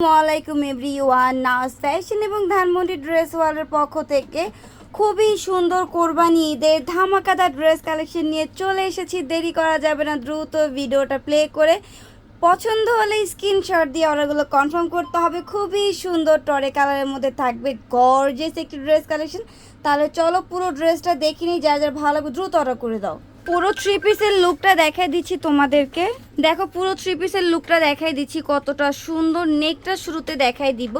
আসসালামাইকুম এভরিওয়ান। নাস ফ্যাশন এবং ধানমন্ডি ড্রেস ওয়ার্ল্ডের পক্ষ থেকে খুবই সুন্দর কোরবানি ঈদের ধামাকাদার ড্রেস কালেকশন নিয়ে চলে এসেছি। দেরি করা যাবে না, দ্রুত ভিডিওটা প্লে করে পছন্দ হলে স্ক্রিনশট দিয়ে অর্ডারগুলো কনফার্ম করতে হবে। খুবই সুন্দর টরে কালারের মধ্যে থাকবে গর্জেস একটি ড্রেস কালেকশন তাহলে চলো পুরো ড্রেসটা দেখিনি যার যার ভালো দ্রুত অর্ডার করে দাও। পুরো থ্রি পিসের লুকটা দেখাই দিচ্ছি তোমাদেরকে। দেখো, পুরো থ্রি পিসের লুকটা দেখাই দিচ্ছি কতটা সুন্দর নেকটা শুরুতে দেখাই দিব।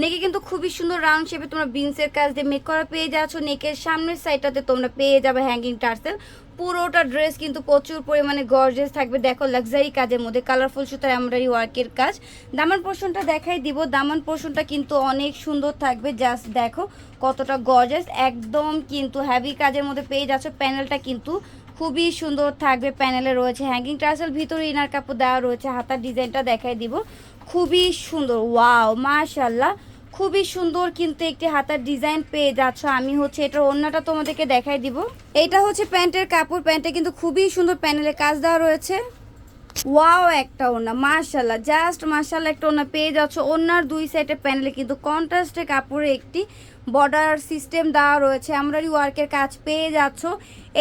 নেকে কিন্তু খুবই সুন্দর রাউন্ড শেপে তোমরা বিনসের কাজ দিয়ে মেক করা পেয়ে যাচ্ছ। নেকের সামনের সাইডটাতে তোমরা পেয়ে যাবে হ্যাঙ্গিং টার্সেল পুরোটা ড্রেস কিন্তু প্রচুর পরিমাণে গর্জেস থাকবে। দেখো লাক্সারি কাজের মধ্যে কালারফুল সুতার এমব্রয়ডারি ওয়ার্কের কাজ। দামান পোর্শনটা দেখাই দিব। দামান পোর্শনটা কিন্তু অনেক সুন্দর থাকবে। জাস্ট দেখো কতটা গর্জেস একদম কিন্তু হ্যাভি কাজের মধ্যে পেয়ে যাচ্ছ। প্যানেলটা কিন্তু খুবই সুন্দর থাকবে প্যানেলে রয়েছে হ্যাঙ্গিং ট্রাসেল ভিতরে ইনার কাপড় দেওয়া রয়েছে, হাতার ডিজাইনটা দেখাই দিব। খুবই সুন্দর ওয়াও মাশাল্লাহ খুবই সুন্দর কিন্তু একটি হাতার ডিজাইন পেয়ে যাচ্ছ। আমি হচ্ছে এটার অন্যটা তোমাদেরকে দেখাই দিব। এটা হচ্ছে প্যান্টের কাপড়, প্যান্টে কিন্তু খুবই সুন্দর প্যানেলে কাজ দেওয়া রয়েছে। ওয়াও একটা ওনা মার্শাল্লাহ জাস্ট মার্শাল্লাহ একটা ওনা পেয়ে যাচ্ছ। ওনার দুই সাইডে প্যানেলে কিন্তু কন্ট্রাস্টে কাপড়ে একটি বর্ডার সিস্টেম দেওয়া রয়েছে। আমরাই ওয়ার্কের কাজ পেয়ে যাচ্ছ।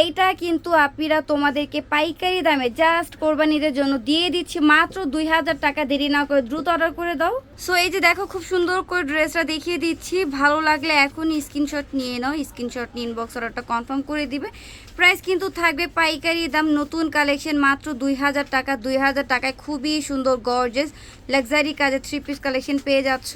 এইটা কিন্তু আপিরা তোমাদেরকে পাইকারি দামে জাস্ট কোরবানিদের জন্য দিয়ে দিচ্ছি। মাত্র দুই হাজার টাকা, দেরি না করে দ্রুত অর্ডার করে দাও। সো এই যে দেখো, খুব সুন্দর করে ড্রেসটা দেখিয়ে দিচ্ছি। ভালো লাগলে এখনই স্ক্রিনশট নিয়ে নাও। স্ক্রিনশট নিয়ে ইনবক্স অর্ডারটা কনফার্ম করে দিবে। প্রাইস কিন্তু থাকবে পাইকারি দাম, নতুন কালেকশন মাত্র দুই হাজার টাকা। দুই হাজার টাকায় খুবই সুন্দর গর্জেস লাক্সারি কাজের থ্রি পিস কালেকশন পেয়ে যাচ্ছ।